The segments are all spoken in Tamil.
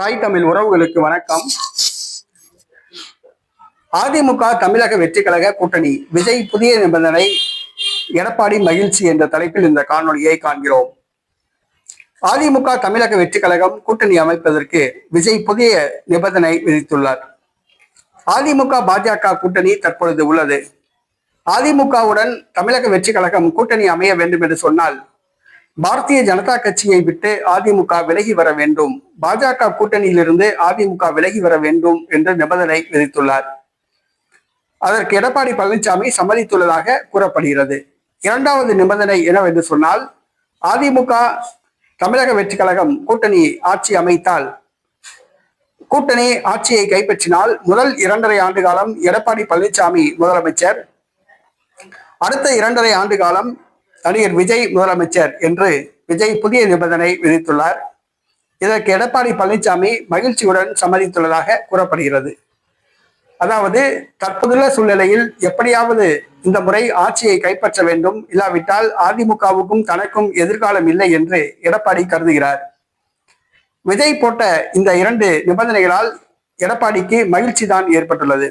தாய் தமிழ் உறவுகளுக்கு வணக்கம். அதிமுக தமிழக வெற்றி கழக கூட்டணி. விஜய் புதிய நிபந்தனை எடப்பாடி மகிழ்ச்சி என்ற தலைப்பில் இந்த காணொளியை காண்கிறோம். அதிமுக தமிழக வெற்றி கழகம் கூட்டணி அமைப்பதற்கு விஜய் புதிய நிபந்தனை விதித்துள்ளார். அதிமுக பாஜக கூட்டணி தற்பொழுது உள்ளது. அதிமுகவுடன் தமிழக வெற்றி கழகம் கூட்டணி அமைய வேண்டும் என்று சொன்னால் பாரதிய ஜனதா கட்சியை விட்டு அதிமுக விலகி வர வேண்டும். பாஜக கூட்டணியிலிருந்து அதிமுக விலகி வர வேண்டும் என்று நிபந்தனை விதித்துள்ளார். அதற்கு எடப்பாடி பழனிசாமி சம்மதித்துள்ளதாக கூறப்படுகிறது. இரண்டாவது நிபந்தனை என்னவென்று சொன்னால் அதிமுக தமிழக வெற்றி கழகம் கூட்டணி ஆட்சி அமைத்தால் கூட்டணி ஆட்சியை கைப்பற்றினால் முதல் இரண்டரை ஆண்டு காலம் எடப்பாடி பழனிசாமி முதலமைச்சர் அடுத்த இரண்டரை ஆண்டு காலம் நடிகர் விஜய் முதலமைச்சர் என்று விஜய் புதிய நிபந்தனை விதித்துள்ளார். இதற்கு எடப்பாடி பழனிசாமி மகிழ்ச்சியுடன் சம்மதித்துள்ளதாக கூறப்படுகிறது. அதாவது தற்போதுள்ள சூழ்நிலையில் எப்படியாவது இந்த முறை ஆட்சியை கைப்பற்ற வேண்டும். இல்லாவிட்டால் அதிமுகவுக்கும் தனக்கும் எதிர்காலம் இல்லை என்று எடப்பாடி கருதுகிறார். விஜய் போட்ட இந்த இரண்டு நிபந்தனைகளால் எடப்பாடிக்கு மகிழ்ச்சி தான் ஏற்பட்டுள்ளது.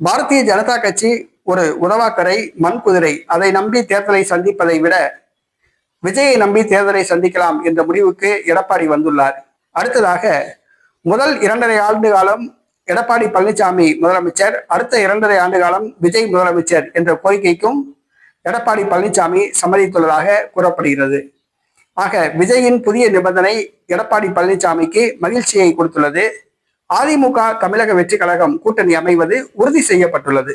பாரதிய ஜனதா கட்சி ஒரு உதவாக்கரை மண் குதிரை அதை நம்பி தேர்தலை சந்திப்பதை விட விஜயை நம்பி தேர்தலை சந்திக்கலாம் என்ற முடிவுக்கு எடப்பாடி வந்துள்ளார். அடுத்ததாக முதல் இரண்டரை ஆண்டு காலம் எடப்பாடி பழனிசாமி முதலமைச்சர் அடுத்த இரண்டரை ஆண்டு காலம் விஜய் முதலமைச்சர் என்ற கோரிக்கைக்கும் எடப்பாடி பழனிசாமி சம்மதித்துள்ளதாக கூறப்படுகிறது. ஆக விஜயின் புதிய நிபந்தனை எடப்பாடி பழனிசாமிக்கு மகிழ்ச்சியை கொடுத்துள்ளது. அதிமுக தமிழக வெற்றி கழகம் கூட்டணி அமைவது உறுதி செய்யப்பட்டுள்ளது.